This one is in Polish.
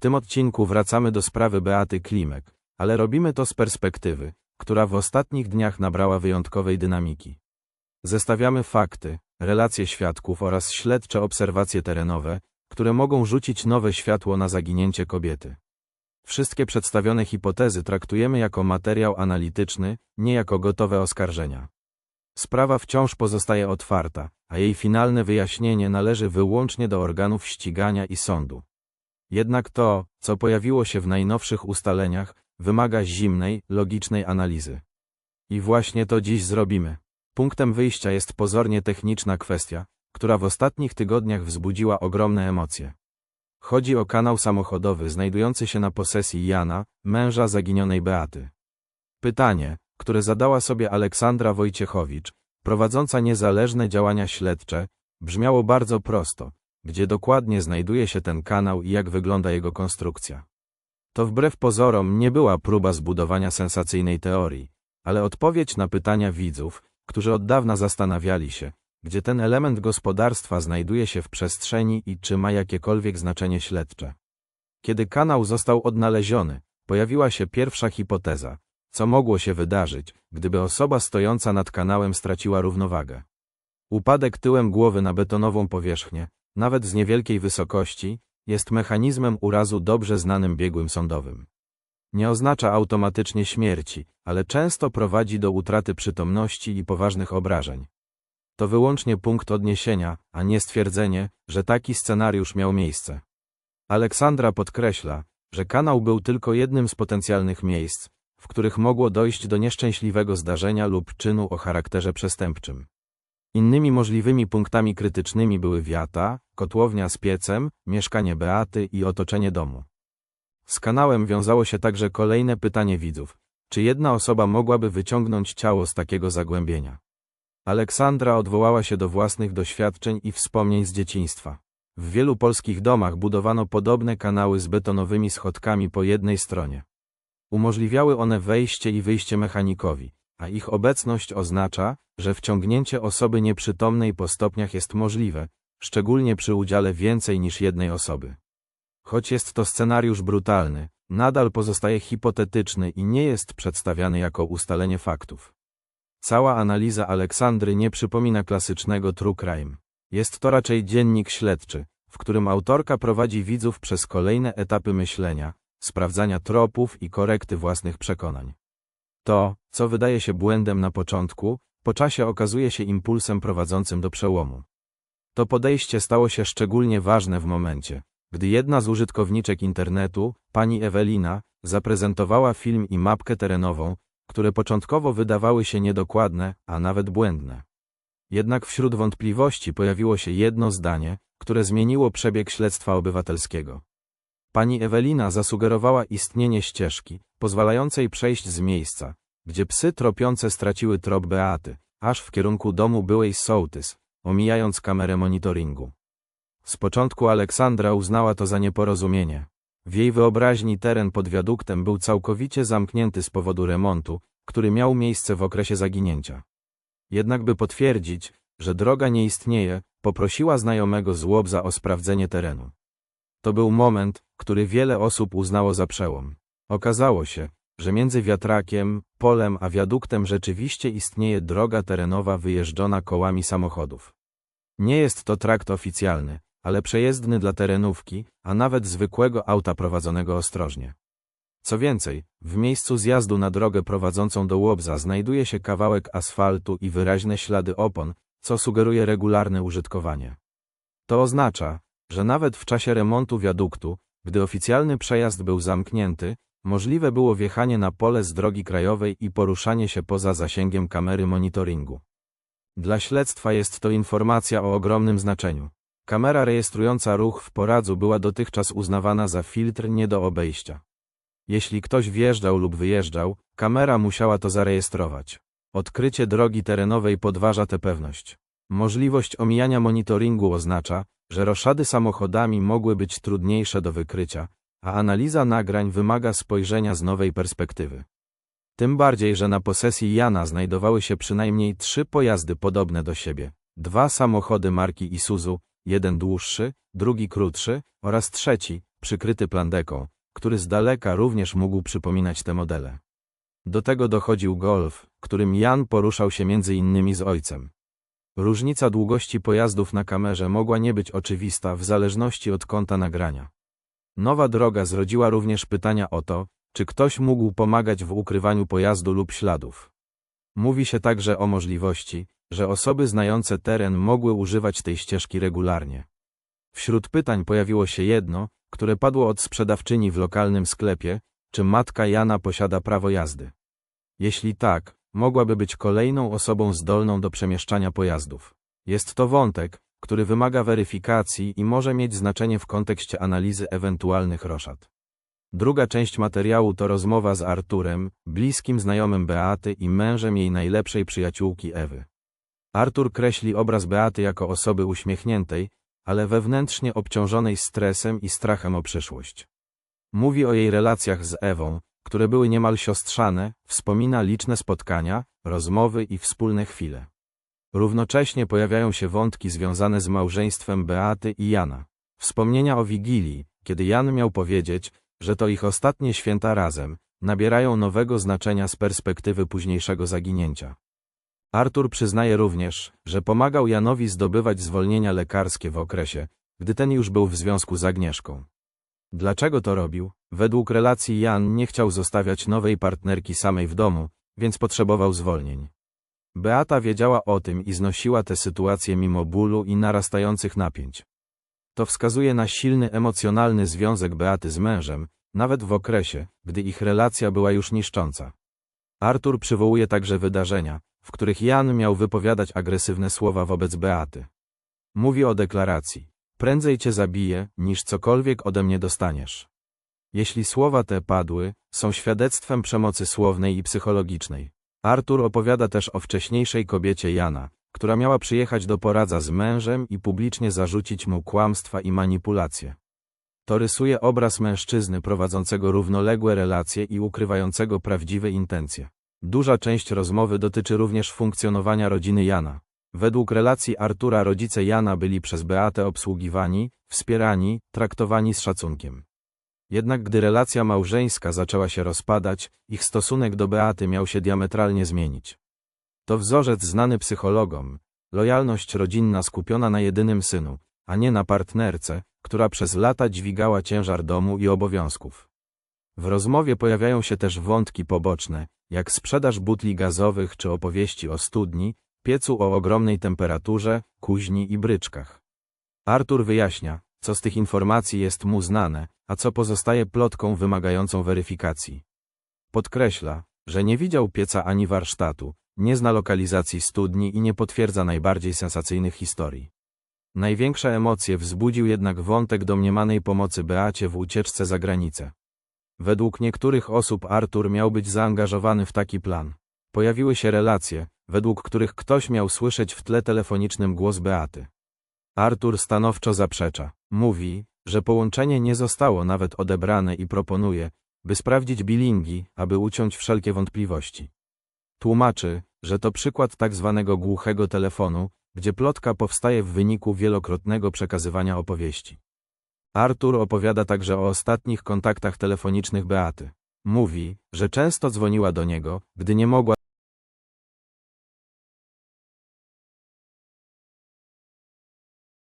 tym odcinku wracamy do sprawy Beaty Klimek, ale robimy to z perspektywy, która w ostatnich dniach nabrała wyjątkowej dynamiki. Zestawiamy fakty, relacje świadków oraz śledcze obserwacje terenowe, które mogą rzucić nowe światło na zaginięcie kobiety. Wszystkie przedstawione hipotezy traktujemy jako materiał analityczny, nie jako gotowe oskarżenia. Sprawa wciąż pozostaje otwarta, a jej finalne wyjaśnienie należy wyłącznie do organów ścigania i sądu. Jednak to, co pojawiło się w najnowszych ustaleniach, wymaga zimnej, logicznej analizy. I właśnie to dziś zrobimy. Punktem wyjścia jest pozornie techniczna kwestia, która w ostatnich tygodniach wzbudziła ogromne emocje. Chodzi o kanał samochodowy znajdujący się na posesji Jana, męża zaginionej Beaty. Pytanie, które zadała sobie Aleksandra Wojciechowicz, prowadząca niezależne działania śledcze, brzmiało bardzo prosto. Gdzie dokładnie znajduje się ten kanał i jak wygląda jego konstrukcja? To wbrew pozorom nie była próba zbudowania sensacyjnej teorii, ale odpowiedź na pytania widzów, którzy od dawna zastanawiali się, gdzie ten element gospodarstwa znajduje się w przestrzeni i czy ma jakiekolwiek znaczenie śledcze. Kiedy kanał został odnaleziony, pojawiła się pierwsza hipoteza, co mogło się wydarzyć, gdyby osoba stojąca nad kanałem straciła równowagę. Upadek tyłem głowy na betonową powierzchnię, nawet z niewielkiej wysokości, jest mechanizmem urazu dobrze znanym biegłym sądowym. Nie oznacza automatycznie śmierci, ale często prowadzi do utraty przytomności i poważnych obrażeń. To wyłącznie punkt odniesienia, a nie stwierdzenie, że taki scenariusz miał miejsce. Aleksandra podkreśla, że kanał był tylko jednym z potencjalnych miejsc, w których mogło dojść do nieszczęśliwego zdarzenia lub czynu o charakterze przestępczym. Innymi możliwymi punktami krytycznymi były wiata, kotłownia z piecem, mieszkanie Beaty i otoczenie domu. Z kanałem wiązało się także kolejne pytanie widzów. Czy jedna osoba mogłaby wyciągnąć ciało z takiego zagłębienia? Aleksandra odwołała się do własnych doświadczeń i wspomnień z dzieciństwa. W wielu polskich domach budowano podobne kanały z betonowymi schodkami po jednej stronie. Umożliwiały one wejście i wyjście mechanikowi, a ich obecność oznacza, że wciągnięcie osoby nieprzytomnej po stopniach jest możliwe, szczególnie przy udziale więcej niż jednej osoby. Choć jest to scenariusz brutalny, nadal pozostaje hipotetyczny i nie jest przedstawiany jako ustalenie faktów. Cała analiza Aleksandry nie przypomina klasycznego true crime. Jest to raczej dziennik śledczy, w którym autorka prowadzi widzów przez kolejne etapy myślenia, sprawdzania tropów i korekty własnych przekonań. To, co wydaje się błędem na początku, po czasie okazuje się impulsem prowadzącym do przełomu. To podejście stało się szczególnie ważne w momencie, gdy jedna z użytkowniczek internetu, pani Ewelina, zaprezentowała film i mapkę terenową, które początkowo wydawały się niedokładne, a nawet błędne. Jednak wśród wątpliwości pojawiło się jedno zdanie, które zmieniło przebieg śledztwa obywatelskiego. Pani Ewelina zasugerowała istnienie ścieżki, pozwalającej przejść z miejsca, gdzie psy tropiące straciły trop Beaty, aż w kierunku domu byłej sołtys, omijając kamerę monitoringu. Z początku Aleksandra uznała to za nieporozumienie. W jej wyobraźni teren pod wiaduktem był całkowicie zamknięty z powodu remontu, który miał miejsce w okresie zaginięcia. Jednak by potwierdzić, że droga nie istnieje, poprosiła znajomego z Łobza o sprawdzenie terenu. To był moment, który wiele osób uznało za przełom. Okazało się, że między wiatrakiem, polem a wiaduktem rzeczywiście istnieje droga terenowa wyjeżdżona kołami samochodów. Nie jest to trakt oficjalny, ale przejezdny dla terenówki, a nawet zwykłego auta prowadzonego ostrożnie. Co więcej, w miejscu zjazdu na drogę prowadzącą do Łobza znajduje się kawałek asfaltu i wyraźne ślady opon, co sugeruje regularne użytkowanie. To oznacza, że nawet w czasie remontu wiaduktu, gdy oficjalny przejazd był zamknięty, możliwe było wjechanie na pole z drogi krajowej i poruszanie się poza zasięgiem kamery monitoringu. Dla śledztwa jest to informacja o ogromnym znaczeniu. Kamera rejestrująca ruch w poradzu była dotychczas uznawana za filtr nie do obejścia. Jeśli ktoś wjeżdżał lub wyjeżdżał, kamera musiała to zarejestrować. Odkrycie drogi terenowej podważa tę pewność. Możliwość omijania monitoringu oznacza, że roszady samochodami mogły być trudniejsze do wykrycia, a analiza nagrań wymaga spojrzenia z nowej perspektywy. Tym bardziej, że na posesji Jana znajdowały się przynajmniej trzy pojazdy podobne do siebie. Dwa samochody marki Isuzu, jeden dłuższy, drugi krótszy oraz trzeci, przykryty plandeką, który z daleka również mógł przypominać te modele. Do tego dochodził golf, którym Jan poruszał się między innymi z ojcem. Różnica długości pojazdów na kamerze mogła nie być oczywista w zależności od kąta nagrania. Nowa droga zrodziła również pytania o to, czy ktoś mógł pomagać w ukrywaniu pojazdu lub śladów. Mówi się także o możliwości, że osoby znające teren mogły używać tej ścieżki regularnie. Wśród pytań pojawiło się jedno, które padło od sprzedawczyni w lokalnym sklepie, czy matka Jana posiada prawo jazdy. Jeśli tak, mogłaby być kolejną osobą zdolną do przemieszczania pojazdów. Jest to wątek, który wymaga weryfikacji i może mieć znaczenie w kontekście analizy ewentualnych roszad. Druga część materiału to rozmowa z Arturem, bliskim znajomym Beaty i mężem jej najlepszej przyjaciółki Ewy. Artur kreśli obraz Beaty jako osoby uśmiechniętej, ale wewnętrznie obciążonej stresem i strachem o przyszłość. Mówi o jej relacjach z Ewą, które były niemal siostrzane, wspomina liczne spotkania, rozmowy i wspólne chwile. Równocześnie pojawiają się wątki związane z małżeństwem Beaty i Jana. Wspomnienia o Wigilii, kiedy Jan miał powiedzieć, że to ich ostatnie święta razem, nabierają nowego znaczenia z perspektywy późniejszego zaginięcia. Artur przyznaje również, że pomagał Janowi zdobywać zwolnienia lekarskie w okresie, gdy ten już był w związku z Agnieszką. Dlaczego to robił? Według relacji Jan nie chciał zostawiać nowej partnerki samej w domu, więc potrzebował zwolnień. Beata wiedziała o tym i znosiła tę sytuację mimo bólu i narastających napięć. To wskazuje na silny emocjonalny związek Beaty z mężem, nawet w okresie, gdy ich relacja była już niszcząca. Artur przywołuje także wydarzenia, w których Jan miał wypowiadać agresywne słowa wobec Beaty. Mówi o deklaracji. Prędzej cię zabiję, niż cokolwiek ode mnie dostaniesz. Jeśli słowa te padły, są świadectwem przemocy słownej i psychologicznej. Artur opowiada też o wcześniejszej kobiecie Jana, która miała przyjechać do poradza z mężem i publicznie zarzucić mu kłamstwa i manipulacje. To rysuje obraz mężczyzny prowadzącego równoległe relacje i ukrywającego prawdziwe intencje. Duża część rozmowy dotyczy również funkcjonowania rodziny Jana. Według relacji Artura rodzice Jana byli przez Beatę obsługiwani, wspierani, traktowani z szacunkiem. Jednak gdy relacja małżeńska zaczęła się rozpadać, ich stosunek do Beaty miał się diametralnie zmienić. To wzorzec znany psychologom, lojalność rodzinna skupiona na jedynym synu, a nie na partnerce, która przez lata dźwigała ciężar domu i obowiązków. W rozmowie pojawiają się też wątki poboczne, jak sprzedaż butli gazowych czy opowieści o studni, piecu o ogromnej temperaturze, kuźni i bryczkach. Artur wyjaśnia, co z tych informacji jest mu znane, a co pozostaje plotką wymagającą weryfikacji. Podkreśla, że nie widział pieca ani warsztatu, nie zna lokalizacji studni i nie potwierdza najbardziej sensacyjnych historii. Największe emocje wzbudził jednak wątek domniemanej pomocy Beacie w ucieczce za granicę. Według niektórych osób Artur miał być zaangażowany w taki plan. Pojawiły się relacje, według których ktoś miał słyszeć w tle telefonicznym głos Beaty. Artur stanowczo zaprzecza. Mówi, że połączenie nie zostało nawet odebrane i proponuje, by sprawdzić bilingi, aby uciąć wszelkie wątpliwości. Tłumaczy, że to przykład tak zwanego głuchego telefonu, gdzie plotka powstaje w wyniku wielokrotnego przekazywania opowieści. Artur opowiada także o ostatnich kontaktach telefonicznych Beaty. Mówi, że często dzwoniła do niego, gdy nie mogła